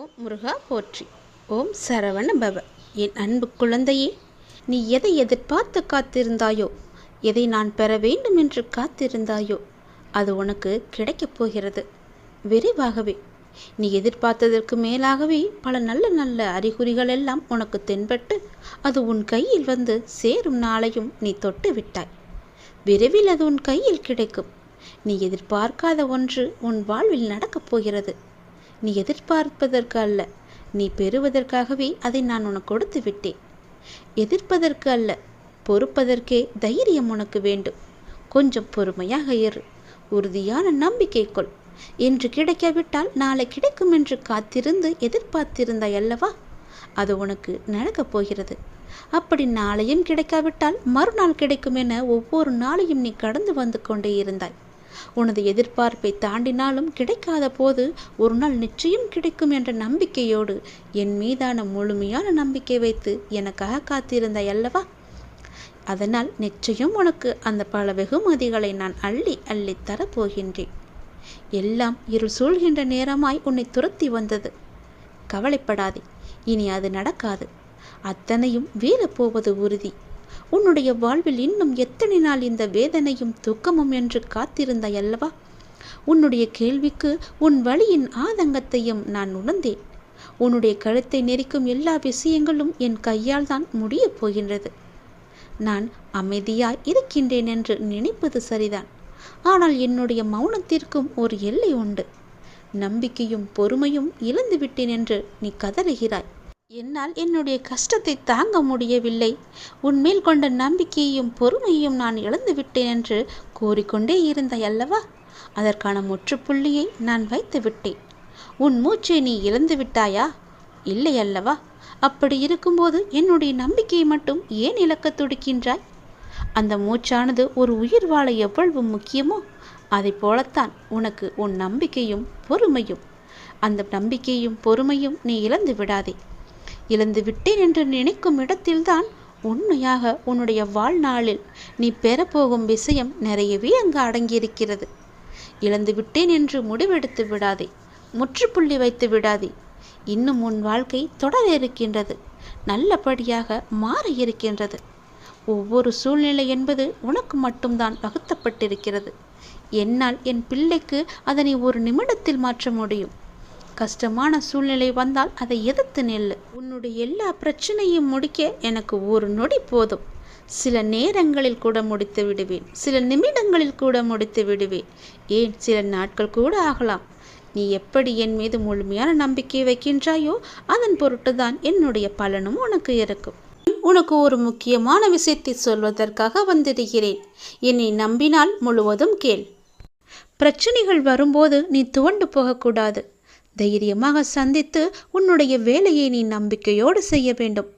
ஓம் முருகா போற்றி. ஓம் சரவண பவ. என் அன்பு குழந்தையே நீ எதை எதிர்பார்த்து காத்திருந்தாயோ எதை நான் பெற வேண்டும் என்று காத்திருந்தாயோ அது உனக்கு கிடைக்கப் போகிறது. விரைவாகவே நீ எதிர்பார்த்ததற்கு மேலாகவே பல நல்ல நல்ல அறிகுறிகள் எல்லாம் உனக்கு தென்பட்டு அது உன் கையில் வந்து சேரும் நாளையும் நீ தொட்டு விட்டாய். விரைவில் அது உன் கையில் கிடைக்கும். நீ எதிர்பார்க்காத ஒன்று உன் வாழ்வில் நடக்கப் போகிறது. நீ எதிர்பார்ப்பதற்கு அல்ல நீ பெறுவதற்காகவே அதை நான் உனக்கு கொடுத்து விட்டேன். எதிர்ப்பதற்கு அல்ல பொறுப்பதற்கே தைரியம் உனக்கு வேண்டும். கொஞ்சம் பொறுமையாக இரு. உறுதியான நம்பிக்கை கொள். இன்று கிடைக்காவிட்டால் நாளை கிடைக்கும் என்று காத்திருந்து எதிர்பார்த்திருந்தாய் அல்லவா? அது உனக்கு நடக்கப் போகிறது. அப்படி நாளையும் கிடைக்காவிட்டால் மறுநாள் கிடைக்கும் என ஒவ்வொரு நாளையும் நீ கடந்து வந்து கொண்டே இருந்தாய். உனது எதிர்பார்ப்பை தாண்டினாலும் கிடைக்காத போது ஒரு நாள் நிச்சயம் கிடைக்கும் என்ற நம்பிக்கையோடு என் மீதான முழுமையான நம்பிக்கை வைத்து எனக்காக காத்திருந்தாய் அல்லவா? அதனால் நிச்சயம் உனக்கு அந்த பல வெகுமதிகளை நான் அள்ளி அள்ளி தரப்போகின்றேன். எல்லாம் இருள் சூழ்கின்ற நேரமாய் உன்னை துரத்தி வந்தது. கவலைப்படாதே இனி அது நடக்காது. அத்தனையும் வீழப்போவது உறுதி. உன்னுடைய வாழ்வில் இன்னும் எத்தனை நாள் இந்த வேதனையும் துக்கமும் என்று காத்திருந்தாய் அல்லவா? உன்னுடைய கேள்விக்கு உன் வழியின் ஆதங்கத்தையும் நான் உணர்ந்தேன். உன்னுடைய கழுத்தை நெரிக்கும் எல்லா விஷயங்களும் என் கையால் தான் முடியப் போகின்றது. நான் அமைதியாய் இருக்கின்றேன் என்று நினைப்பது சரிதான். ஆனால் என்னுடைய மௌனத்திற்கும் ஒரு எல்லை உண்டு. நம்பிக்கையும் பொறுமையும் இழந்து விட்டேன் என்று நீ கதறுகிறாய். என்னால் என்னுடைய கஷ்டத்தை தாங்க முடியவில்லை. உன்மேல் கொண்ட நம்பிக்கையையும் பொறுமையையும் நான் இழந்து விட்டேன் என்று கூறிக்கொண்டே இருந்தாய் அல்லவா? அதற்கான முற்றுப்புள்ளியை நான் வைத்து விட்டேன். உன் மூச்சை நீ இழந்து விட்டாயா? இல்லை அல்லவா? அப்படி இருக்கும்போது என்னுடைய நம்பிக்கையை மட்டும் ஏன் இழக்க துடிக்கின்றாய்? அந்த மூச்சானது ஒரு உயிர் வாழ எவ்வளவு முக்கியமோ அதை போலத்தான் உனக்கு உன் நம்பிக்கையும் பொறுமையும். அந்த நம்பிக்கையும் பொறுமையும் நீ இழந்து விடாதே. இழந்து விட்டேன் என்று நினைக்கும் இடத்தில்தான் உண்மையாக உன்னுடைய வாழ்நாளில் நீ பெறப்போகும் விஷயம் நிறையவே அங்கு அடங்கியிருக்கிறது. இழந்து விட்டேன் என்று முடிவெடுத்து விடாதே முற்றுப்புள்ளி வைத்து விடாதே. இன்னும் உன் வாழ்க்கை தொடர இருக்கின்றது நல்லபடியாக மாற இருக்கின்றது. ஒவ்வொரு சூழ்நிலை என்பது உனக்கு மட்டும்தான் வகுத்தப்பட்டிருக்கிறது என்னால் என் பிள்ளைக்கு அதனை ஒரு நிமிடத்தில் மாற்ற முடியும். கஷ்டமான சூழ்நிலை வந்தால் அதை எதிர்த்து நெல்லு. உன்னுடைய எல்லா பிரச்சனையும் முடிக்க எனக்கு ஒரு நொடி போதும். சில நேரங்களில் கூட முடித்து விடுவேன். சில நிமிடங்களில் கூட முடித்து விடுவேன். ஏன் சில நாட்கள் கூட ஆகலாம். நீ எப்படி என் மீது முழுமையான நம்பிக்கை வைக்கின்றாயோ அதன் பொருட்டு தான் என்னுடைய பலனும் உனக்கு இருக்கும். உனக்கு ஒரு முக்கியமான விஷயத்தை சொல்வதற்காக வந்திருக்கிறேன். என்னை நம்பினால் முழுவதும் கேள். பிரச்சனைகள் வரும்போது நீ துவண்டு போகக்கூடாது. தைரியமாக சந்தித்து உன்னுடைய வேலையை நீ நம்பிக்கையோடு செய்ய வேண்டும்.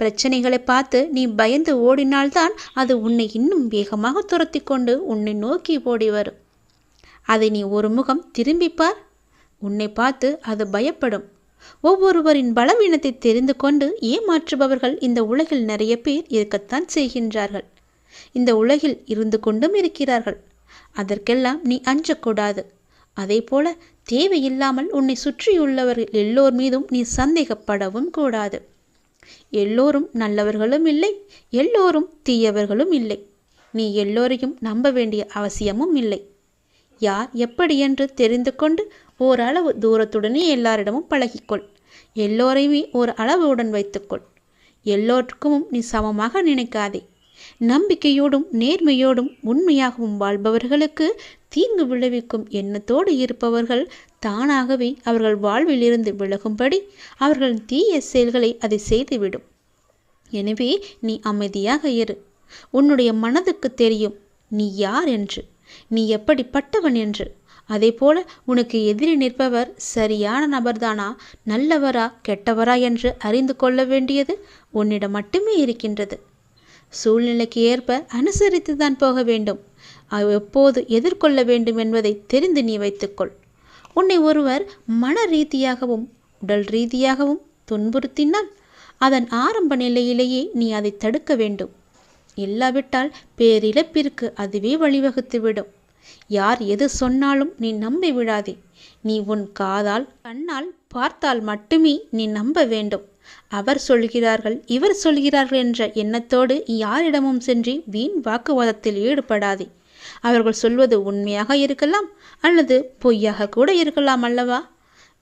பிரச்சனைகளை பார்த்து நீ பயந்து ஓடினால்தான் அது உன்னை இன்னும் வேகமாக துரத்தி கொண்டு உன்னை நோக்கி ஓடி வரும். அதை நீ ஒரு முகம் திரும்பிப்பார் உன்னை பார்த்து அது பயப்படும். ஒவ்வொருவரின் பலவீனத்தை தெரிந்து கொண்டு ஏமாற்றுபவர்கள் இந்த உலகில் நிறைய பேர் இருக்கத்தான் செய்கின்றார்கள். இந்த உலகில் இருந்து கொண்டும் இருக்கிறார்கள். அதற்கெல்லாம் நீ அஞ்சக்கூடாது. அதே போல தேவையில்லாமல் உன்னை சுற்றியுள்ளவர்கள் எல்லோர் மீதும் நீ சந்தேகப்படவும் கூடாது. எல்லோரும் நல்லவர்களும் இல்லை எல்லோரும் தீயவர்களும் இல்லை. நீ எல்லோரையும் நம்ப வேண்டிய அவசியமும் இல்லை. யார் எப்படி என்று தெரிந்து கொண்டு ஓரளவு தூரத்துடனே எல்லாரிடமும் பழகிக்கொள். எல்லோரையுமே ஒரு அளவுடன் வைத்துக்கொள். எல்லோருக்கும் நீ சமமாக நினைக்காதே. நம்பிக்கையோடும் நேர்மையோடும் உண்மையாகவும் வாழ்பவர்களுக்கு தீங்கு விளைவிக்கும் எண்ணத்தோடு இருப்பவர்கள் தானாகவே அவர்கள் வாழ்விலிருந்து விலகும்படி அவர்கள் தீய செயல்களை அதை செய்துவிடும். எனவே நீ அமைதியாக இரு. உன்னுடைய மனதுக்கு தெரியும் நீ யார் என்று. நீ எப்படிப்பட்டவன் என்று. அதேபோல உனக்கு எதிரி நிற்பவர் சரியான நபர்தானா? நல்லவரா கெட்டவரா என்று அறிந்து கொள்ள வேண்டியது உன்னிடம் மட்டுமே இருக்கின்றது. சூழ்நிலைக்கு ஏற்ப அனுசரித்து தான் போக வேண்டும். எப்போது எதிர்கொள்ள வேண்டும் என்பதை தெரிந்து நீ வைத்துக்கொள். உன்னை ஒருவர் மன ரீதியாகவும் உடல் ரீதியாகவும் துன்புறுத்தினால் அதன் ஆரம்ப நிலையிலேயே நீ அதை தடுக்க வேண்டும். இல்லாவிட்டால் பேரிழப்பிற்கு அதுவே வழிவகுத்துவிடும். யார் எது சொன்னாலும் நீ நம்பி விடாதே நீ உன் காதால் கண்ணால் பார்த்தால் மட்டுமே நீ நம்ப வேண்டும். அவர் சொல்கிறார்கள் இவர் சொல்கிறார்கள் என்ற எண்ணத்தோடு யாரிடமும் சென்று வீண் வாக்குவாதத்தில் ஈடுபடாதே. அவர்கள் சொல்வது உண்மையாக இருக்கலாம் அல்லது பொய்யாக கூட இருக்கலாம் அல்லவா?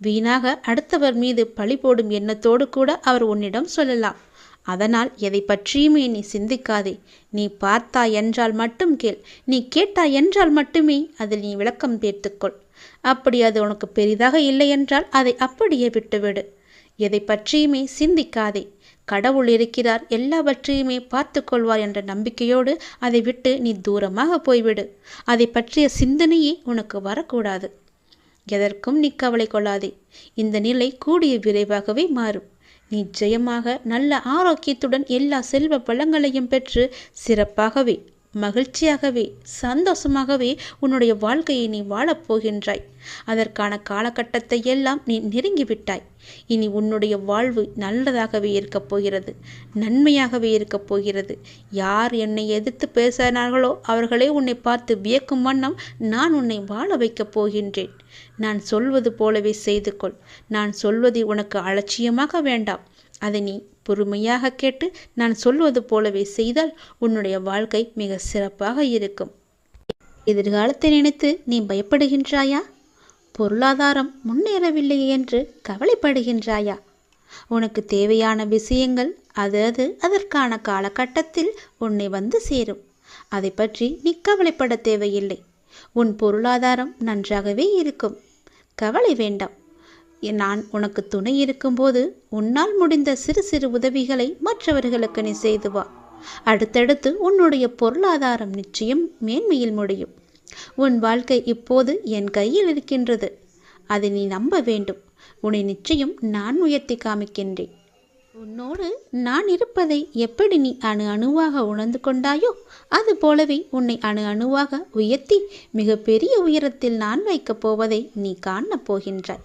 வீணாக அடுத்தவர் மீது பழி போடும் எண்ணத்தோடு கூட அவர் உன்னிடம் சொல்லலாம். அதனால் எதை பற்றியுமே நீ சிந்திக்காதே. நீ பார்த்தா என்றால் மட்டும் கேள். நீ கேட்டாய் என்றால் மட்டுமே அதில் நீ விளக்கம் பேர்த்துக்கொள் அப்படி அது உனக்கு பெரிதாக இல்லை என்றால் அதை அப்படியே விட்டுவிடு. எதை பற்றியுமே சிந்திக்காதே. கடவுள் இருக்கிறார் எல்லாவற்றையுமே பார்த்து கொள்வார் என்ற நம்பிக்கையோடு அதை விட்டு நீ தூரமாக போய்விடு. அதை பற்றிய சிந்தனையே உனக்கு வரக்கூடாது. எதற்கும் நீ கவலை கொள்ளாதே. இந்த நிலை கூடிய விரைவாகவே மாறும். நிச்சயமாக நல்ல ஆரோக்கியத்துடன் எல்லா செல்வ பழங்களையும் பெற்று சிறப்பாகவே மகிழ்ச்சியாகவே சந்தோஷமாகவே உன்னுடைய வாழ்க்கையை நீ வாழப்போகின்றாய் அதற்கான காலகட்டத்தை எல்லாம் நீ நெருங்கிவிட்டாய். இனி உன்னுடைய வாழ்வு நல்லதாகவே இருக்கப் போகிறது நன்மையாகவே இருக்கப் போகிறது. யார் என்னை எதிர்த்து பேசினார்களோ அவர்களே உன்னை பார்த்து வியக்கும் வண்ணம் நான் உன்னை வாழ வைக்கப் போகின்றேன். நான் சொல்வது போலவே செய்து கொள். நான் சொல்வதை உனக்கு அலட்சியமாக வேண்டாம். அதை நீ பொறுமையாக கேட்டு நான் சொல்வது போலவே செய்தால் உன்னுடைய வாழ்க்கை மிக சிறப்பாக இருக்கும். எதிர்காலத்தை நினைத்து நீ பயப்படுகின்றாயா? பொருளாதாரம் முன்னேறவில்லை என்று கவலைப்படுகின்றாயா? உனக்கு தேவையான விஷயங்கள் அது அது அதற்கான காலகட்டத்தில் உன்னை வந்து சேரும். அதை பற்றி நீ கவலைப்பட தேவையில்லை. உன் பொருளாதாரம் நன்றாகவே இருக்கும். கவலை வேண்டாம். நான் உனக்கு துணை இருக்கும்போது உன்னால் முடிந்த சிறு சிறு உதவிகளை மற்றவர்களுக்கு நீ செய்து வா. அடுத்தடுத்து உன்னுடைய பொருளாதாரம் நிச்சயம் மேன்மையில் முடியும். உன் வாழ்க்கை இப்போது என் கையில் இருக்கின்றது. அதை நீ நம்ப வேண்டும். உன்னை நிச்சயம் நான் உயர்த்தி காமிக்கின்றேன். உன்னோடு நான் இருப்பதை எப்படி நீ அணு அணுவாக உணர்ந்து கொண்டாயோ அது போலவே உன்னை அணு அணுவாக உயர்த்தி மிகப்பெரிய உயரத்தில் நான் வைக்கப் போவதை நீ காணப் போகின்றாய்.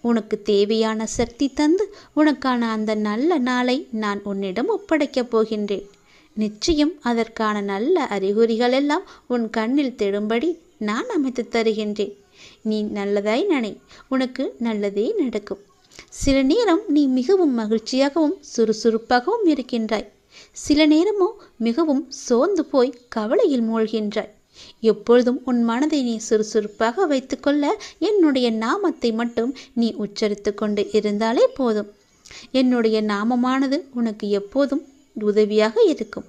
உனக்கு தேவையான சக்தி தந்து உனக்கான அந்த நல்ல நாளை நான் உன்னிடம் ஒப்படைக்கப் போகின்றேன். நிச்சயம் அதற்கான நல்ல அறிகுறிகள் எல்லாம் உன் கண்ணில் தெடும்படி நான் அமைத்து தருகின்றேன். நீ நல்லதாய் நினை உனக்கு நல்லதே நடக்கும். சில நேரம் நீ மிகவும் மகிழ்ச்சியாகவும் சுறுசுறுப்பாகவும் இருக்கின்றாய். சில நேரமோ மிகவும் சோர்ந்து போய் கவலையில் மூழ்கின்றாய். எப்பொழுதும் உன் மனதை நீ சுறுசுறுப்பாக வைத்துக்கொள்ள என்னுடைய நாமத்தை மட்டும் நீ உச்சரித்து கொண்டு இருந்தாலே போதும். என்னுடைய நாமமானது உனக்கு எப்போதும் உதவியாக இருக்கும்.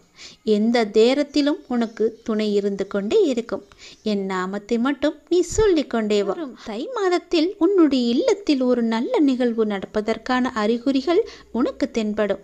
எந்த நேரத்திலும் உனக்கு துணை இருந்து கொண்டே இருக்கும். என் நாமத்தை மட்டும் நீ சொல்லிக்கொண்டே வரும் தை மாதத்தில் உன்னுடைய இல்லத்தில் ஒரு நல்ல நிகழ்வு நடப்பதற்கான அறிகுறிகள் உனக்கு தென்படும்.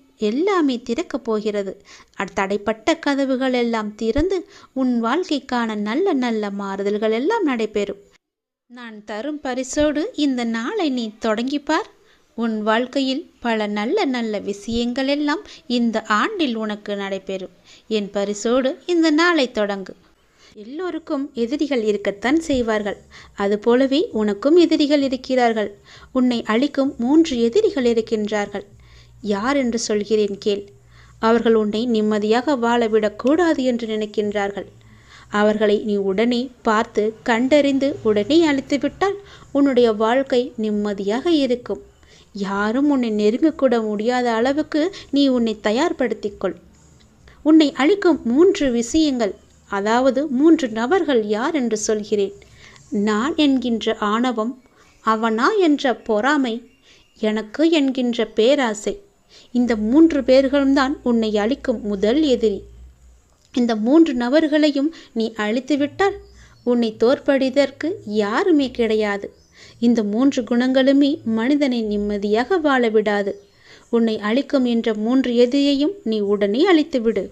எல்லாமே திறக்கப் போகிறது. தடைப்பட்ட கதவுகள் எல்லாம் திறந்து உன் வாழ்க்கைக்கான நல்ல நல்ல மாறுதல்கள் எல்லாம் நடைபெறும். நான் தரும் பரிசோடு இந்த நாளை நீ தொடங்கிப்பார். உன் வாழ்க்கையில் பல நல்ல நல்ல விஷயங்கள் எல்லாம் இந்த ஆண்டில் உனக்கு நடைபெறும். என் பரிசோடு இந்த நாளை தொடங்கு. எல்லோருக்கும் எதிரிகள் இருக்கத்தான் செய்வார்கள். அதுபோலவே உனக்கும் எதிரிகள் இருக்கிறார்கள். உன்னை அழிக்கும் மூன்று எதிரிகள் இருக்கின்றார்கள். யார் என்று சொல்கிறேன் கேள். அவர்கள் உன்னை நிம்மதியாக வாழவிடக்கூடாது என்று நினைக்கின்றார்கள். அவர்களை நீ உடனே பார்த்து கண்டறிந்து உடனே அழைத்துவிட்டால் உன்னுடைய வாழ்க்கை நிம்மதியாக இருக்கும். யாரும் உன்னை நெருங்கக்கூட முடியாத அளவுக்கு நீ உன்னை தயார்படுத்திக்கொள். உன்னை அழிக்கும் மூன்று விஷயங்கள் அதாவது மூன்று நபர்கள் யார் என்று சொல்கிறேன். நான் என்கின்ற ஆணவம் அவனா என்ற பொறாமை எனக்கு என்கின்ற பேராசை. இந்த மூன்று பேர்களும் தான் உன்னை அழிக்கும் முதல் எதிரி. இந்த மூன்று நபர்களையும் நீ அழித்துவிட்டால் உன்னை தோற்படிதற்கு யாருமே கிடையாது. இந்த மூன்று குணங்களுமே மனிதனை நிம்மதியாக வாழ விடாது உன்னை அழிக்கும் என்ற மூன்று எதிரியையும் நீ உடனே அழித்துவிடு.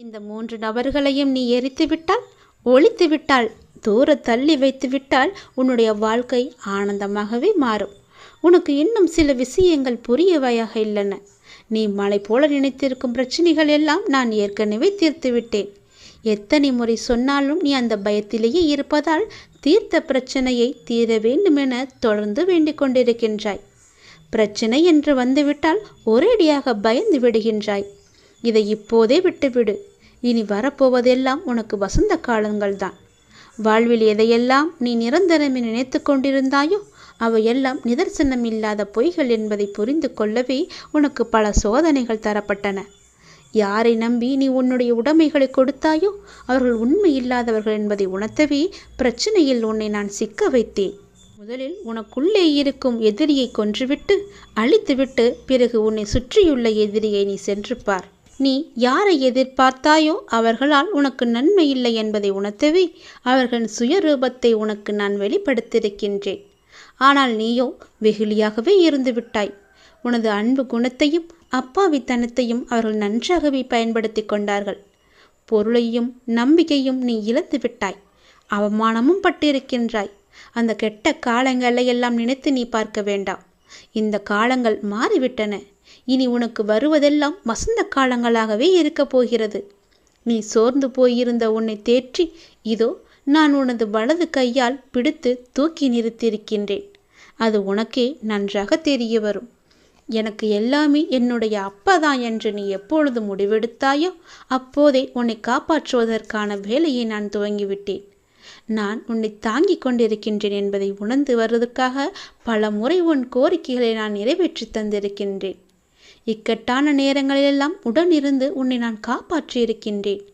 இந்த மூன்று நபர்களையும் நீ எரித்து விட்டால் ஒழித்து விட்டால் தூர தள்ளி வைத்து விட்டால் உன்னுடைய வாழ்க்கை ஆனந்தமாகவே மாறும். உனக்கு இன்னும் சில விஷயங்கள் புரியவையாக இல்லைன. நீ மலை போல நினைத்திருக்கும் பிரச்சனைகள் எல்லாம் நான் ஏற்கனவே தீர்த்து விட்டேன் எத்தனை முறை சொன்னாலும் நீ அந்த பயத்திலேயே இருப்பதால் தீர்த்த பிரச்சனையை தீர வேண்டுமென தொடர்ந்து வேண்டிக் கொண்டிருக்கின்றாய். பிரச்சனை என்று வந்துவிட்டால் ஒரேடியாக பயந்து விடுகின்றாய். இதை இப்போதே விட்டுவிடு. இனி வரப்போவதெல்லாம் உனக்கு வசந்த காலங்கள்தான். வாழ்வில் எதையெல்லாம் நீ நிரந்தரமே நினைத்து கொண்டிருந்தாயோ அவையெல்லாம் நிதர்சனம் இல்லாத பொய்கள் என்பதை புரிந்து கொள்ளவே உனக்கு பல சோதனைகள் தரப்பட்டன. யாரை நம்பி நீ உன்னுடைய உடைமைகளை கொடுத்தாயோ அவர்கள் உண்மை இல்லாதவர்கள் என்பதை உணர்த்தவே பிரச்சனையில் உன்னை நான் சிக்க வைத்தேன். முதலில் உனக்குள்ளே இருக்கும் எதிரியை கொன்றுவிட்டு அழித்துவிட்டு பிறகு உன்னை சுற்றியுள்ள எதிரியை நீ சென்று பார். நீ யாரை எதிர்பார்த்தாயோ அவர்களால் உனக்கு நன்மை இல்லை என்பதை உணர்த்தவே அவர்களின் சுயரூபத்தை உனக்கு நான் வெளிப்படுத்தியிருக்கின்றேன். ஆனால் நீயோ வெகுளியாகவே இருந்து விட்டாய் உனது அன்பு குணத்தையும் அப்பாவித்தனத்தையும் அவர்கள் நன்றாகவே பயன்படுத்தி கொண்டார்கள். பொருளையும் நம்பிக்கையும் நீ இழந்து விட்டாய். அவமானமும் பட்டிருக்கின்றாய். அந்த கெட்ட காலங்களை எல்லாம் நினைத்து நீ பார்க்க வேண்டாம். இந்த காலங்கள் மாறிவிட்டன. இனி உனக்கு வருவதெல்லாம் வசந்த காலங்களாகவே இருக்கப் போகிறது. நீ சோர்ந்து போயிருந்த உன்னை தேற்றி இதோ நான் உனது வலது கையால் பிடித்து தூக்கி நிறுத்தியிருக்கின்றேன். அது உனக்கே நன்றாக தெரிய வரும். எனக்கு எல்லாமே என்னுடைய அப்பா தான் என்று நீ எப்பொழுது முடிவெடுத்தாயோ அப்போதே உன்னை காப்பாற்றுவதற்கான வேலையை நான் துவங்கிவிட்டேன். நான் உன்னை தாங்கிக் கொண்டிருக்கின்றேன் என்பதை உணர்ந்து வருவதற்காக பல முறை உன் கோரிக்கைகளை நான் நிறைவேற்றி தந்திருக்கின்றேன். இக்கட்டான நேரங்களிலெல்லாம் உடனிருந்து உன்னை நான் காப்பாற்றியிருக்கின்றேன்.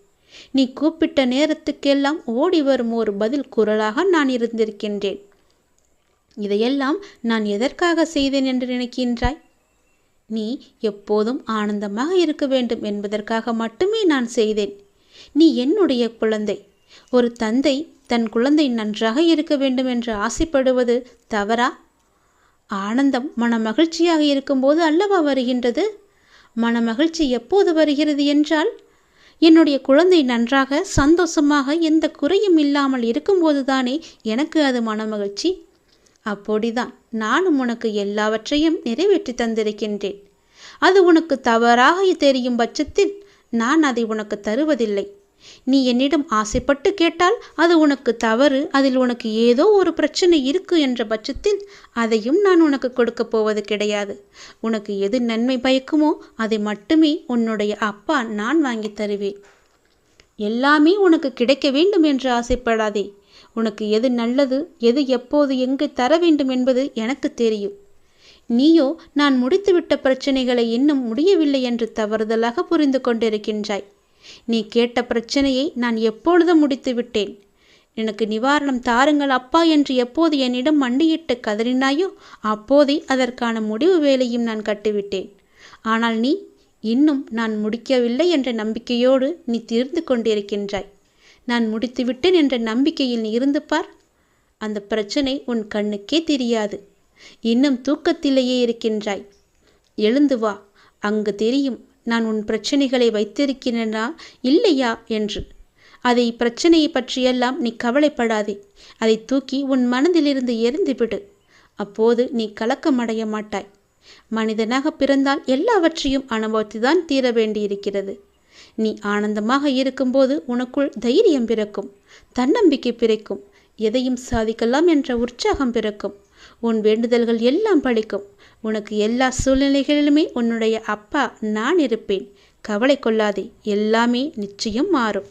நீ கூப்பிட்ட நேரத்துக்கெல்லாம் ஓடி வரும் ஒரு பதில் குரலாக நான் இருந்திருக்கின்றேன். இதையெல்லாம் நான் எதற்காக செய்தேன் என்று நினைக்கின்றாய்? நீ எப்போதும் ஆனந்தமாக இருக்க வேண்டும் என்பதற்காக மட்டுமே நான் செய்தேன். நீ என்னுடைய குழந்தை. ஒரு தந்தை தன் குழந்தை நன்றாக இருக்க வேண்டும் என்று ஆசைப்படுவது தவறா? ஆனந்தம் மன மகிழ்ச்சியாக இருக்கும்போது அல்லவா வருகின்றது? மன மகிழ்ச்சி எப்போது வருகிறது என்றால் என்னுடைய குழந்தை நன்றாக சந்தோஷமாக எந்த குறையும் இல்லாமல் இருக்கும்போது தானே எனக்கு அது மனமகிழ்ச்சி? அப்படிதான். நானும் உனக்கு எல்லாவற்றையும் நிறைவேற்றி தந்திருக்கின்றேன். அது உனக்கு தவறாக தெரியும் பட்சத்தில் நான் அதை உனக்கு தருவதில்லை. நீ என்னிடம் ஆசைப்பட்டு கேட்டால் அது உனக்கு தவறு அதில் உனக்கு ஏதோ ஒரு பிரச்சனை இருக்கு என்ற பட்சத்தில் அதையும் நான் உனக்கு கொடுக்கப் போவது கிடையாது. உனக்கு எது நன்மை பயக்குமோ அதை மட்டுமே உன்னுடைய அப்பா நான் வாங்கி தருவேன். எல்லாமே உனக்கு கிடைக்க வேண்டும் என்று ஆசைப்படாதே. உனக்கு எது நல்லது எது எப்போது எங்கு தர வேண்டும் என்பது எனக்கு தெரியும். நீயோ நான் முடித்துவிட்ட பிரச்சனைகளை இன்னும் முடியவில்லை என்று தவறுதலாக புரிந்து கொண்டிருக்கின்றாய். நீ கேட்ட பிரச்சனையை நான் எப்பொழுதும் முடித்து விட்டேன் எனக்கு நிவாரணம் தாருங்கள் அப்பா என்று எப்போது என்னிடம் மண்டியிட்டு கதறினாயோ அப்போதே அதற்கான முடிவு வேலையும் நான் கட்டிவிட்டேன். ஆனால் நீ இன்னும் நான் முடிக்கவில்லை என்ற நம்பிக்கையோடு நீ தீர்ந்து கொண்டிருக்கின்றாய். நான் முடித்துவிட்டேன் என்ற நம்பிக்கையில் நீ இருந்து பார். அந்த பிரச்சனை உன் கண்ணுக்கே தெரியாது. இன்னும் தூக்கத்திலேயே இருக்கின்றாய். எழுந்து வா. அங்கு தெரியும் நான் உன் பிரச்சனைகளை வைத்திருக்கிறேனா? இல்லையா? என்று. அதை பிரச்சனையை பற்றியெல்லாம் நீ கவலைப்படாதே. அதை தூக்கி உன் மனதிலிருந்து எரிந்துவிடு அப்போது நீ கலக்கமடைய மாட்டாய். மனிதனாக பிறந்தால் எல்லாவற்றையும் அனுபவித்துதான் தீர வேண்டியிருக்கிறது. நீ ஆனந்தமாக இருக்கும்போது உனக்குள் தைரியம் பிறக்கும். தன்னம்பிக்கை பிறக்கும். எதையும் சாதிக்கலாம் என்ற உற்சாகம் பிறக்கும். உன் வேண்டுதல்கள் எல்லாம் பழிக்கும். உனக்கு எல்லா சூழ்நிலைகளிலுமே உன்னுடைய அப்பா நான் இருப்பேன். கவலை கொள்ளாதே. எல்லாமே நிச்சயம் மாறும்.